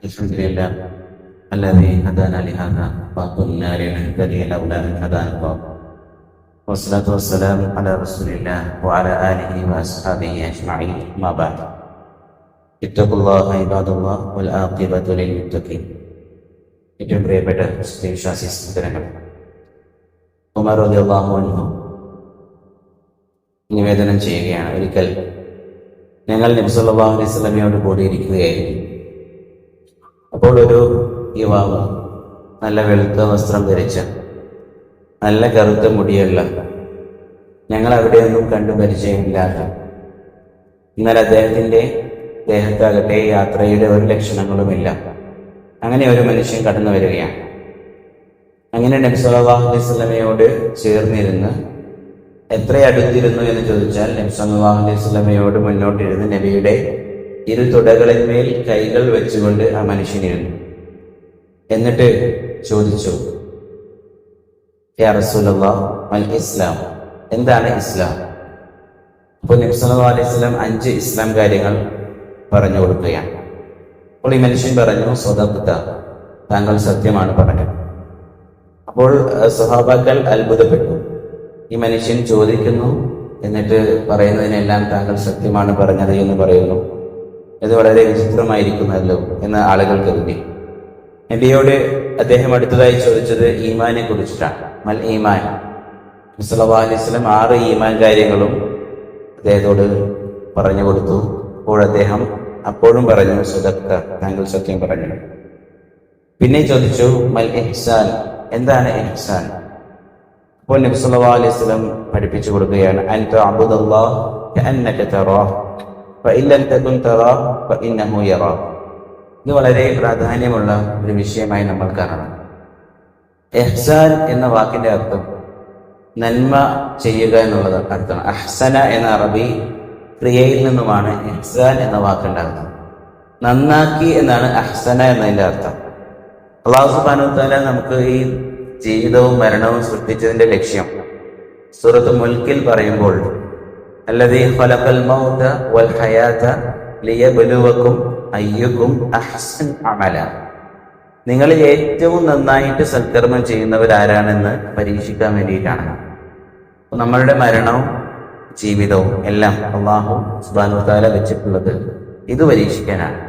الحمد لله الذي هدانا لهذا وما كنا لنهتدي لولا ان هدانا الله والصلاة والسلام على رسول الله وعلى آله وأصحابه أجمعين ما بعد اتقوا الله عباد الله والعاقبة للمتقين ഏറ്റവും പ്രിയപ്പെട്ട വിശ്വാസി സഹോദരങ്ങൾ ഉമർ റളിയല്ലാഹു അൻഹു നിവേദനം ചെയ്യുകയാണ് ഒരിക്കൽ ഞങ്ങൾ നബി സല്ലല്ലാഹു അലൈഹി വസല്ലമയോട് കൂടി ഇരിക്കുകയായിരുന്നു അപ്പോൾ ഒരു യുവാവ് നല്ല വെളുത്ത വസ്ത്രം ധരിച്ച നല്ല കറുത്ത മുടിയുള്ള ഞങ്ങൾ അവിടെയൊന്നും കണ്ടു പരിചയമില്ലാത്ത എന്നാൽ അദ്ദേഹത്തിന്റെ ദേഹത്താകട്ടെ യാത്രയുടെ ഒരു ലക്ഷണങ്ങളുമില്ല. അങ്ങനെ ഒരു മനുഷ്യൻ കടന്നു വരികയാണ്. അങ്ങനെ നബി അലൈഹി ചേർന്നിരുന്ന് എത്ര അടുത്തിരുന്നു എന്ന് ചോദിച്ചാൽ നബി അലൈഹി മുന്നോട്ടിരുന്ന് നബിയുടെ ഇരു തുടകളിന്മേൽ കൈകൾ വെച്ചുകൊണ്ട് ആ മനുഷ്യനിരുന്നു എന്നിട്ട് ചോദിച്ചു ഇസ്ലാം. എന്താണ് ഇസ്ലാം? അപ്പോൾ നബി സല്ലല്ലാഹു അലൈഹി വസല്ലം അഞ്ച് ഇസ്ലാം കാര്യങ്ങൾ പറഞ്ഞു കൊടുക്കുകയാണ്. അപ്പോൾ ഈ മനുഷ്യൻ പറഞ്ഞു സ്വതത്ത താങ്കൾ സത്യമാണ് പറഞ്ഞത്. അപ്പോൾ അഹ് സഹാബാക്കൾ അത്ഭുതപ്പെട്ടു. ഈ മനുഷ്യൻ ചോദിക്കുന്നു എന്നിട്ട് പറയുന്നതിനെല്ലാം താങ്കൾ സത്യമാണ് പറഞ്ഞത് എന്ന് പറയുന്നു. ഇത് വളരെ വിചിത്രമായിരിക്കുന്നല്ലോ എന്ന് ആളുകൾ കരുതി. നബിയോട് അദ്ദേഹം അടുത്തതായി ചോദിച്ചത് ഈമാനെ കുറിച്ചിട്ടാണ്. മൽ ഈമാൻ. സല്ലല്ലാഹു അലൈഹി വസല്ലം ആറ് ഈമാൻ കാര്യങ്ങളും അദ്ദേഹത്തോട് പറഞ്ഞു കൊടുത്തു. അപ്പോൾ അദ്ദേഹം അപ്പോഴും പറഞ്ഞു സുദക്ക താങ്കൾ സത്യം പറഞ്ഞു. പിന്നെ ചോദിച്ചു മൽ എഹ്സാൻ എന്താണ് എഹ്സാൻ അപ്പോൾ നബി അലൈഹി വസല്ലം പഠിപ്പിച്ചു കൊടുക്കുകയാണ് അൻ തഅബുദല്ലാഹ് ഫഇന്നഹു യറാഹ് ഇത് വളരെ പ്രാധാന്യമുള്ള ഒരു വിഷയമായി നമ്മൾ കാണണം. എഹ്സാൻ എന്ന വാക്കിന്റെ അർത്ഥം നന്മ ചെയ്യുക എന്നുള്ളത് അർത്ഥമാണ്. അഹ്സന എന്ന അറബി ക്രിയയിൽ നിന്നുമാണ് എഹ്സാൻ എന്ന വാക്കുണ്ടാകുന്നത്. നന്നാക്കി എന്നാണ് അഹ്സന എന്നതിന്റെ അർത്ഥം. അള്ളാഹു സുബാനു താല നമുക്ക് ഈ ജീവിതവും മരണവും സൃഷ്ടിച്ചതിന്റെ ലക്ഷ്യം. സൂറത്ത് മുൽക്കിൽ പറയുമ്പോൾ അല്ലതീ ഖലഖൽ മൗത വൽ ഹയാത ലിയബ്ലുവക്കും അയ്യുക്കും അഹ്സൻ അമല. നിങ്ങളിൽ ഏറ്റവും നന്നായിട്ട് സൽക്കർമ്മം ചെയ്യുന്നവരാരാണെന്ന് പരീക്ഷിക്കാൻ വേണ്ടിയിട്ടാണ്. നമ്മളുടെ മരണവും ജീവിതവും എല്ലാം അള്ളാഹു സുബാനു താല വെച്ചിട്ടുള്ളത് ഇത് പരീക്ഷിക്കാനാണ്.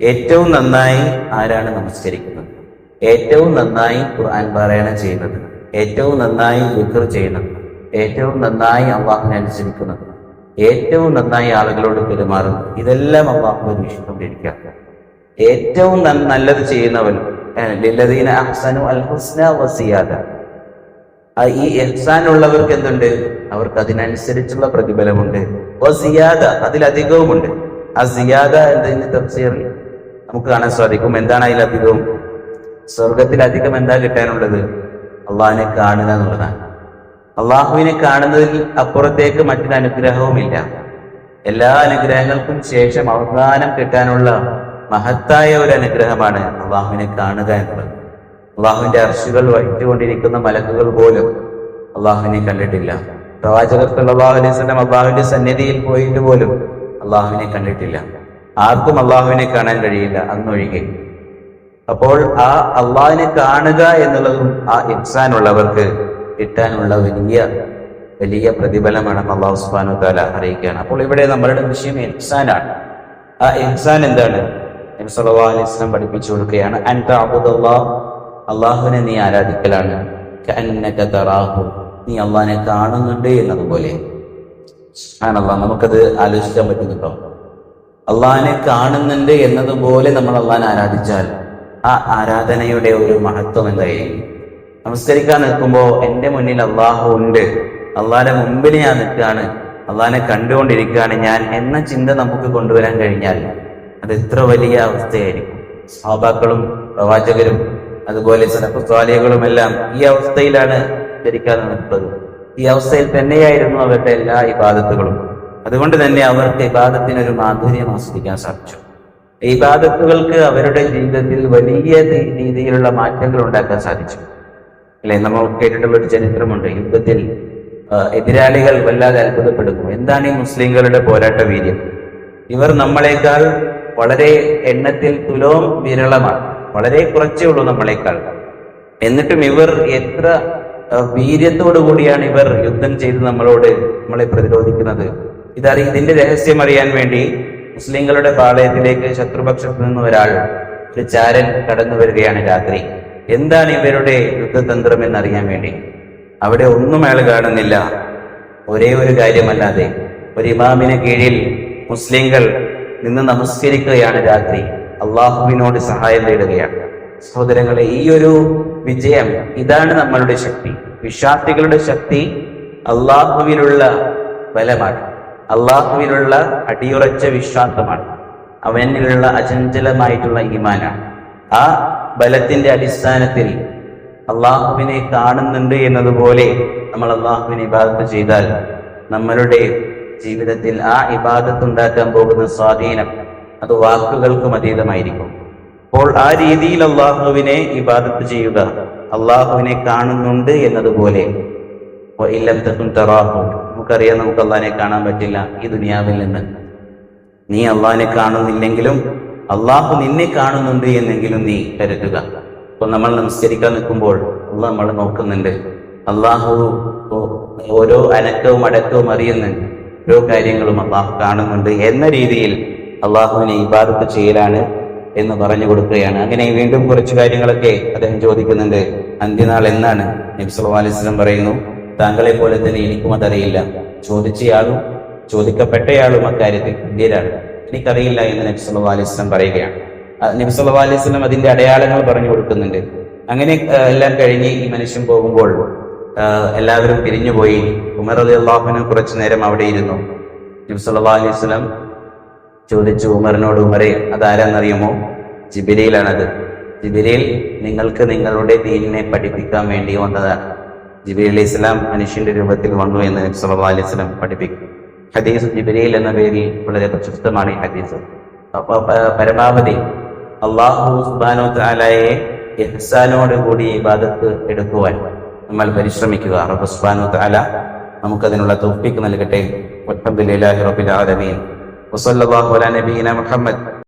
ഏറ്റവും നന്നായി ആരാണ് നമസ്കരിക്കുന്നത്? ഏറ്റവും നന്നായി ഖുർആൻ പാരായണം ചെയ്യുന്നത്? ഏറ്റവും നന്നായി വിക്ർ ചെയ്യുന്നത്? ഏറ്റവും നന്നായി അള്ളാഹുനെ അനുസരിക്കുന്നത്? ഏറ്റവും നന്നായി ആളുകളോട് പെരുമാറുന്നു. ഇതെല്ലാം അള്ളാഹു പരീക്ഷിച്ചുകൊണ്ടിരിക്കുക ഏറ്റവും നല്ലത് ചെയ്യുന്നവൻ ലില്ലദീന അഹ്സനു അൽ ഹുസ്ന വസിയാദ ഈ എഹ്സാൻ ഉള്ളവർക്ക് എന്തുണ്ട്? അവർക്ക് അതിനനുസരിച്ചുള്ള പ്രതിഫലമുണ്ട്. വസിയാദ അതിലധികവുമുണ്ട്. ആ സിയാദ എന്നതിന്റെ തഫ്സീറിൽ നമുക്ക് കാണാൻ സാധിക്കും. എന്താണ് അതിലധികവും സ്വർഗത്തിൽ അധികം എന്താ കിട്ടാനുള്ളത്? അള്ളാഹിനെ കാണുക എന്നുള്ളതാണ്. അള്ളാഹുവിനെ കാണുന്നതിൽ അപ്പുറത്തേക്ക് മറ്റൊരു അനുഗ്രഹവുമില്ല. എല്ലാ അനുഗ്രഹങ്ങൾക്കും ശേഷം അവസാനം കിട്ടാനുള്ള മഹത്തായ ഒരു അനുഗ്രഹമാണ് അള്ളാഹുവിനെ കാണുക എന്നുള്ളത്. അള്ളാഹുവിന്റെ അർശികൾ വഹിച്ചുകൊണ്ടിരിക്കുന്ന മലക്കുകൾ പോലും അള്ളാഹുവിനെ കണ്ടിട്ടില്ല. പ്രവാചകർ അള്ളാഹു അലൈഹി സ്വലം അള്ളാഹുവിന്റെ സന്നിധിയിൽ പോയിട്ട് പോലും അള്ളാഹുവിനെ കണ്ടിട്ടില്ല. ആർക്കും അള്ളാഹുവിനെ കാണാൻ കഴിയില്ല അന്നൊഴികെ. അപ്പോൾ ആ അള്ളാഹിനെ കാണുക എന്നുള്ളതും ആ ഇൻസാൻ ഉള്ളവർക്ക് കിട്ടാനുള്ള വലിയ വലിയ പ്രതിഫലമാണ് അള്ളാഹു സുബാനു താല അറിയിക്കുകയാണ്. അപ്പോൾ ഇവിടെ നമ്മളുടെ വിഷയം ഇൻസാനാണ്. ആ ഇൻസാൻ എന്താണ്? നബി സല്ലല്ലാഹു അലൈഹി വസല്ലം പഠിപ്പിച്ചു കൊടുക്കുകയാണ് അള്ളാഹുവിനെ നീ ആരാധിക്കലാണ്. നീ അള്ളാഹിനെ കാണുന്നുണ്ട് എന്നതുപോലെ. ആണല്ലോ നമുക്കത് ആലോചിക്കാൻ പറ്റുന്നുണ്ടോ അള്ളാഹിനെ കാണുന്നുണ്ട് എന്നതുപോലെ നമ്മൾ അള്ളാഹിനെ ആരാധിച്ചാൽ ആ ആരാധനയുടെ ഒരു മഹത്വം എന്തായിരിക്കും? നമസ്കരിക്കാൻ നിൽക്കുമ്പോൾ എന്റെ മുന്നിൽ അള്ളാഹു ഉണ്ട്. അള്ളാഹിന്റെ മുമ്പിൽ ഞാൻ നിൽക്കുകയാണ്. അള്ളാഹിനെ കണ്ടുകൊണ്ടിരിക്കുകയാണ് ഞാൻ എന്ന ചിന്ത നമുക്ക് കൊണ്ടുവരാൻ കഴിഞ്ഞാൽ അത് എത്ര വലിയ അവസ്ഥയായിരിക്കും. സഹാബാക്കളും പ്രവാചകരും അതുപോലെ സനഫസ്വാലികളും എല്ലാം ഈ അവസ്ഥയിലാണ് ധരിക്കാൻ നിൽക്കുന്നത്. ഈ അവസ്ഥയിൽ തന്നെയായിരുന്നു അവരുടെ എല്ലാ ഇബാദത്തുകളും. അതുകൊണ്ട് തന്നെ അവർക്ക് ഇബാദത്തിന് ഒരു മാധുര്യം ആസ്വദിക്കാൻ സാധിച്ചു. ഇബാദത്തുകൾക്ക് അവരുടെ ജീവിതത്തിൽ വലിയ രീതിയിലുള്ള മാറ്റങ്ങൾ ഉണ്ടാക്കാൻ സാധിച്ചു. അല്ലെ? നമ്മൾ കേട്ടിട്ടുള്ള ഒരു ചരിത്രമുണ്ട്. യുദ്ധത്തിൽ എതിരാളികൾ വല്ലാതെ അത്ഭുതപ്പെടുന്നു. എന്താണ് ഈ മുസ്ലിങ്ങളുടെ പോരാട്ട വീര്യം? ഇവർ നമ്മളെക്കാൾ വളരെ എണ്ണത്തിൽ തുലോം വിരളമാണ്. വളരെ കുറച്ചേ ഉള്ളൂ നമ്മളെക്കാൾ. എന്നിട്ടും ഇവർ എത്ര വീര്യത്തോടു കൂടിയാണ് ഇവർ യുദ്ധം ചെയ്ത് നമ്മളോട് നമ്മളെ പ്രതിരോധിക്കുന്നത്. ഇതറി ഇതിന്റെ രഹസ്യം അറിയാൻ വേണ്ടി മുസ്ലിങ്ങളുടെ പാളയത്തിലേക്ക് ശത്രുപക്ഷത്തു നിന്ന് ഒരാൾ ഒരു ചാരൻ കടന്നു വരികയാണ് രാത്രി. എന്താണ് ഇവരുടെ യുദ്ധതന്ത്രം എന്നറിയാൻ വേണ്ടി? അവിടെ ഒന്നും അയാൾ കാണുന്നില്ല. ഒരേ ഒരു കാര്യമല്ലാതെ ഒരു ഇമാമിന് കീഴിൽ മുസ്ലിങ്ങൾ നിന്ന് നമസ്കരിക്കുകയാണ് രാത്രി. അള്ളാഹുവിനോട് സഹായം തേടുകയാണ് സഹോദരങ്ങളെ ഈ ഒരു വിജയം ഇതാണ് നമ്മളുടെ ശക്തി. വിശ്വാസികളുടെ ശക്തി അള്ളാഹുവിനുള്ള ബലമാണ്. അള്ളാഹുവിനുള്ള അടിയുറച്ച വിശ്വാസമാണ്. അവനിലുള്ള അചഞ്ചലമായിട്ടുള്ള ഈമാനാണ്. ആ ബലത്തിന്റെ അടിസ്ഥാനത്തിൽ അള്ളാഹുവിനെ കാണുന്നുണ്ട് എന്നതുപോലെ നമ്മൾ അള്ളാഹുവിനെ ഇബാദത്ത് ചെയ്താൽ നമ്മളുടെ ജീവിതത്തിൽ ആ ഇബാദത്ത് ഉണ്ടാക്കാൻ പോകുന്ന സ്വാധീനം അത് വാക്കുകൾക്കും അതീതമായിരിക്കും. അപ്പോൾ ആ രീതിയിൽ അള്ളാഹുവിനെ ഇബാദത്ത് ചെയ്യുക അള്ളാഹുവിനെ കാണുന്നുണ്ട് എന്നതുപോലെ. നമുക്കറിയാം നമുക്ക് അള്ളാഹിനെ കാണാൻ പറ്റില്ല ഈ ദുനിയാവിൽ നിന്ന്. നീ അള്ളാഹിനെ കാണുന്നില്ലെങ്കിലും അള്ളാഹു നിന്നെ കാണുന്നുണ്ട് എന്നെങ്കിലും നീ കരുതുക. ഇപ്പൊ നമ്മൾ നമസ്കരിക്കാൻ നിൽക്കുമ്പോൾ അള്ളാഹ് നമ്മൾ നോക്കുന്നുണ്ട്. അള്ളാഹു ഓരോ അനക്കവും അടക്കവും അറിയുന്നുണ്ട്. ഓരോ കാര്യങ്ങളും അള്ളാഹു കാണുന്നുണ്ട് എന്ന രീതിയിൽ അള്ളാഹുവിനെ ഇബാദത്ത് ചെയ്യലാണ് എന്ന് പറഞ്ഞു കൊടുക്കുകയാണ്. അങ്ങനെ വീണ്ടും കുറച്ച് കാര്യങ്ങളൊക്കെ അദ്ദേഹം ചോദിക്കുന്നുണ്ട്. അന്ത്യനാൾ എന്നാണ്? നബി സല്ലല്ലാഹു അലൈഹി പറയുന്നു താങ്കളെ പോലെ തന്നെ എനിക്കും അതറിയില്ല. ചോദിച്ചയാളും ചോദിക്കപ്പെട്ടയാളും അക്കാര്യത്തിൽ തുല്യരാണ് എനിക്കറിയില്ല എന്ന് നബി സല്ലല്ലാഹു അലൈഹി വസല്ലം പറയുകയാണ്. നബി സല്ലല്ലാഹു അലൈഹി വസല്ലം അതിന്റെ അടയാളങ്ങൾ പറഞ്ഞു കൊടുക്കുന്നുണ്ട്. അങ്ങനെ എല്ലാം കഴിഞ്ഞ് ഈ മനുഷ്യൻ പോകുമ്പോൾ എല്ലാവരും പിരിഞ്ഞുപോയി ഉമർ അലി അള്ളാഹുവിന് കുറച്ചു നേരം അവിടെ ഇരുന്നു. നബി സല്ലല്ലാഹു അലൈഹി ചോദിച്ചു ഉമറിനോട് ഉമറെ അതാരാന്നറിയുമോ? ജിബിലയിലാണത് ജിബിലയിൽ നിങ്ങൾക്ക് നിങ്ങളുടെ ദീനിനെ പഠിപ്പിക്കാൻ വേണ്ടി വന്നതാണ്. ജിബ്രീൽ അലൈഹി സ്വലാം മനുഷ്യന്റെ രൂപത്തിൽ വന്നു എന്ന് നബി സല്ലല്ലാഹു അലൈഹി വസല്ലം പഠിപ്പിക്കും. ഹദീസ് ജിബിരയിൽ എന്ന പേരിൽ വളരെ പ്രശസ്തമാണ് ഈ ഹദീസ്. പരമാവധി അള്ളാഹു സുബാനോ താലായെ ഇഹ്സാനോട് കൂടി ഇബാദത്ത് എടുക്കുവാൻ നമ്മൾ പരിശ്രമിക്കുക. റബ്ബ് സുബ്ഹാനഹു തആല നമുക്കതിനുള്ള തൗഫീഖ് നൽകട്ടെ. വൽഹംദുലില്ലാഹി റബ്ബിൽ ആലമീൻ. വസല്ലല്ലാഹു അലാ നബീന മുഹമ്മദ്.